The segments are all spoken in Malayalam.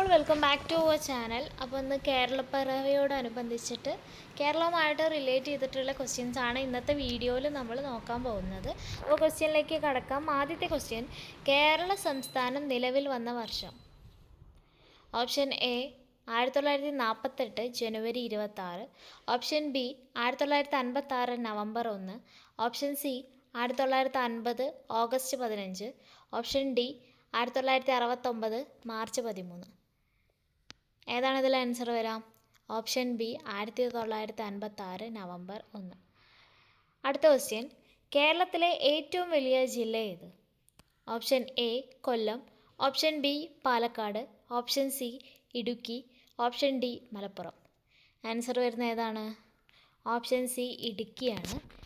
All welcome back to our channel അപ്പോൾ ഇന്ന് കേരളപ്പിറവിയോടനുബന്ധിച്ചിട്ട് കേരളവുമായിട്ട് റിലേറ്റ് ചെയ്തിട്ടുള്ള ക്വസ്റ്റ്യൻസ് ആണ് ഇന്നത്തെ വീഡിയോയിൽ നമ്മൾ നോക്കാൻ പോകുന്നത്. അപ്പോൾ ക്വസ്റ്റ്യനിലേക്ക് കടക്കാം. ആദ്യത്തെ ക്വസ്റ്റ്യൻ കേരള സംസ്ഥാനം നിലവിൽ വന്ന വർഷം. ഓപ്ഷൻ എ ആയിരത്തി തൊള്ളായിരത്തി നാൽപ്പത്തെട്ട് ജനുവരി ഇരുപത്താറ്. ഓപ്ഷൻ ബി ആയിരത്തി തൊള്ളായിരത്തി അൻപത്താറ് നവംബർ ഒന്ന്. ഓപ്ഷൻ സി ആയിരത്തി തൊള്ളായിരത്തി അൻപത് ഓഗസ്റ്റ് പതിനഞ്ച്. ഓപ്ഷൻ ഡി ആയിരത്തി തൊള്ളായിരത്തി അറുപത്തൊമ്പത് മാർച്ച് പതിമൂന്ന്. ഏതാണ് ഇതിൽ ആൻസർ വരാം? ഓപ്ഷൻ ബി ആയിരത്തി തൊള്ളായിരത്തി അൻപത്തി ആറ് നവംബർ ഒന്ന്. അടുത്ത ക്വസ്റ്റ്യൻ കേരളത്തിലെ ഏറ്റവും വലിയ ജില്ല ഏത്? Option A Kollam. Option B Palakkad. Option C Idukki. Option D Malappuram. Answer വരുന്ന ഏതാണ്? ഓപ്ഷൻ സി ഇടുക്കിയാണ്.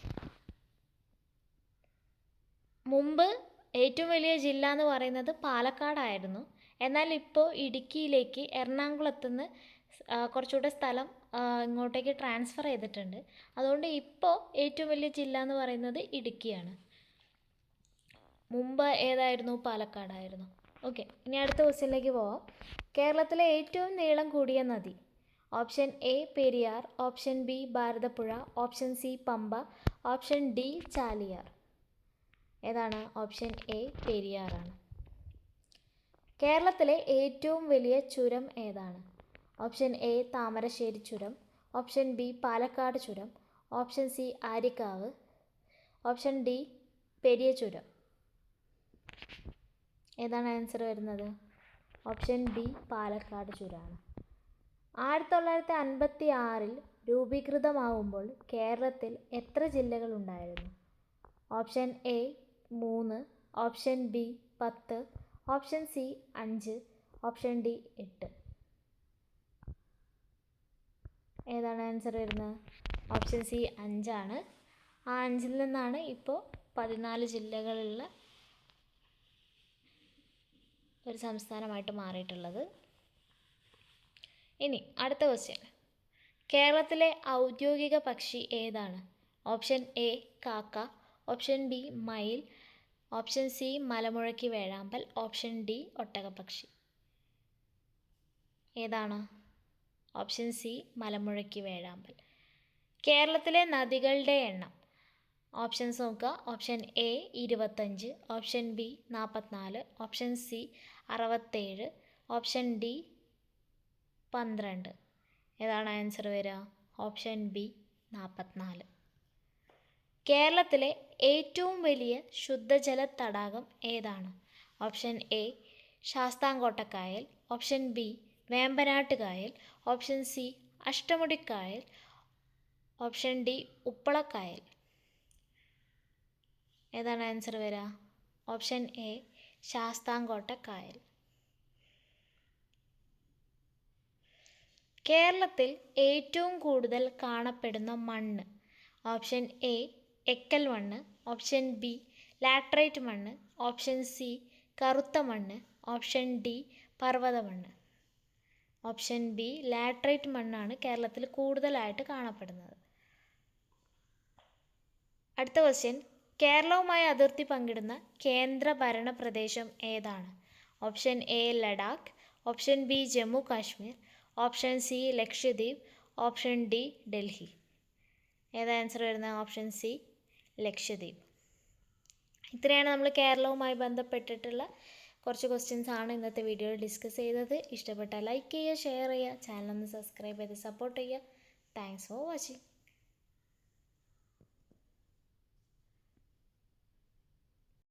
മുമ്പ് ഏറ്റവും വലിയ ജില്ല എന്ന് പറയുന്നത് പാലക്കാടായിരുന്നു. എന്നാൽ ഇപ്പോൾ ഇടുക്കിയിലേക്ക് എറണാകുളത്ത് നിന്ന് കുറച്ചുകൂടെ സ്ഥലം ഇങ്ങോട്ടേക്ക് ട്രാൻസ്ഫർ ചെയ്തിട്ടുണ്ട്. അതുകൊണ്ട് ഇപ്പോൾ ഏറ്റവും വലിയ ജില്ല എന്ന് പറയുന്നത് ഇടുക്കിയാണ്. മുമ്പ് ഏതായിരുന്നു? പാലക്കാടായിരുന്നു. ഓക്കെ ഇനി അടുത്ത ക്വസ്റ്റ്യനിലേക്ക് പോവാം. കേരളത്തിലെ ഏറ്റവും നീളം കൂടിയ നദി. Option A Periyar. Option B Bharathapuzha. Option C Pamba. Option D Chaliyar. ഏതാണ്? ഓപ്ഷൻ എ പെരിയാറാണ്. കേരളത്തിലെ ഏറ്റവും വലിയ ചുരം ഏതാണ്? ഓപ്ഷൻ എ താമരശ്ശേരി ചുരം. ഓപ്ഷൻ ബി പാലക്കാട് ചുരം. Option C Aryankavu. Option D Periya ചുരം. ഏതാണ് ആൻസർ വരുന്നത്? ഓപ്ഷൻ ബി പാലക്കാട് ചുരമാണ് ആയിരത്തി തൊള്ളായിരത്തി അൻപത്തി ആറിൽ രൂപീകൃതമാവുമ്പോൾ കേരളത്തിൽ എത്ര ജില്ലകൾ ഉണ്ടായിരുന്നു? ഓപ്ഷൻ എ മൂന്ന്. ഓപ്ഷൻ ബി പത്ത്. ഓപ്ഷൻ സി അഞ്ച് ഓപ്ഷൻ ഡി എട്ട്. ഏതാണ് ആൻസർ വരുന്നത്? ഓപ്ഷൻ സി അഞ്ചാണ്. ആ അഞ്ചിൽ നിന്നാണ് ഇപ്പോൾ പതിനാല് ജില്ലകളുള്ള ഒരു സംസ്ഥാനമായിട്ട് മാറിയിട്ടുള്ളത്. ഇനി അടുത്ത ക്വസ്റ്റ്യൻ കേരളത്തിലെ ഔദ്യോഗിക പക്ഷി ഏതാണ്? ഓപ്ഷൻ എ കാക്ക ഓപ്ഷൻ ബി മയിൽ ഓപ്ഷൻ സി മലമുഴക്കി വേഴാമ്പൽ. ഓപ്ഷൻ ഡി ഒട്ടകപ്പക്ഷി. ഏതാണ്? ഓപ്ഷൻ സി മലമുഴക്കി വേഴാമ്പൽ. കേരളത്തിലെ നദികളുടെ എണ്ണം. ഓപ്ഷൻസ് നോക്കുക. ഓപ്ഷൻ എ ഇരുപത്തഞ്ച്. ഓപ്ഷൻ ബി നാൽപ്പത്തിനാല് ഓപ്ഷൻ സി അറുപത്തേഴ്. ഓപ്ഷൻ ഡി പന്ത്രണ്ട്. ഏതാണ് ആൻസർ വരിക? ഓപ്ഷൻ ബി നാൽപ്പത്തിനാല് കേരളത്തിലെ ഏറ്റവും വലിയ ശുദ്ധജല തടാകം ഏതാണ്? ഓപ്ഷൻ എ ശാസ്താംകോട്ടക്കായൽ. ഓപ്ഷൻ ബി വേമ്പനാട്ട് കായൽ ഓപ്ഷൻ സി അഷ്ടമുടിക്കായൽ. ഓപ്ഷൻ ഡി ഉപ്പളക്കായൽ. ഏതാണ് ആൻസർ വരിക ഓപ്ഷൻ എ ശാസ്താംകോട്ടക്കായൽ. കേരളത്തിൽ ഏറ്റവും കൂടുതൽ കാണപ്പെടുന്ന മണ്ണ് ഓപ്ഷൻ എ എക്കൽ മണ്ണ് ഓപ്ഷൻ ബി ലാട്രൈറ്റ് മണ്ണ് ഓപ്ഷൻ സി കറുത്ത മണ്ണ് ഓപ്ഷൻ ഡി പർവത മണ്ണ്. ഓപ്ഷൻ ബി ലാട്രൈറ്റ് മണ്ണാണ് കേരളത്തിൽ കൂടുതലായിട്ട് കാണപ്പെടുന്നത്. അടുത്ത ക്വസ്റ്റ്യൻ കേരളവുമായി അതിർത്തി പങ്കിടുന്ന കേന്ദ്ര ഭരണ പ്രദേശം ഏതാണ്? Option A Ladakh option B Jammu Kashmir option C Lakshadweep option D Delhi. ഏതാ ആൻസർ വരുന്നത്? Option C Lakshadweep. ഇത്രയാണ് നമ്മൾ കേരളവുമായി ബന്ധപ്പെട്ടിട്ടുള്ള കുറച്ച് ക്വസ്റ്റ്യൻസ് ആണ് ഇന്നത്തെ വീഡിയോയിൽ ഡിസ്കസ് ചെയ്തത്. ഇഷ്ടപ്പെട്ടാൽ ലൈക്ക് ചെയ്യുക ഷെയർ ചെയ്യുക ചാനൽ ഒന്ന് സബ്സ്ക്രൈബ് ചെയ്ത് സപ്പോർട്ട് ചെയ്യുക. Thanks for watching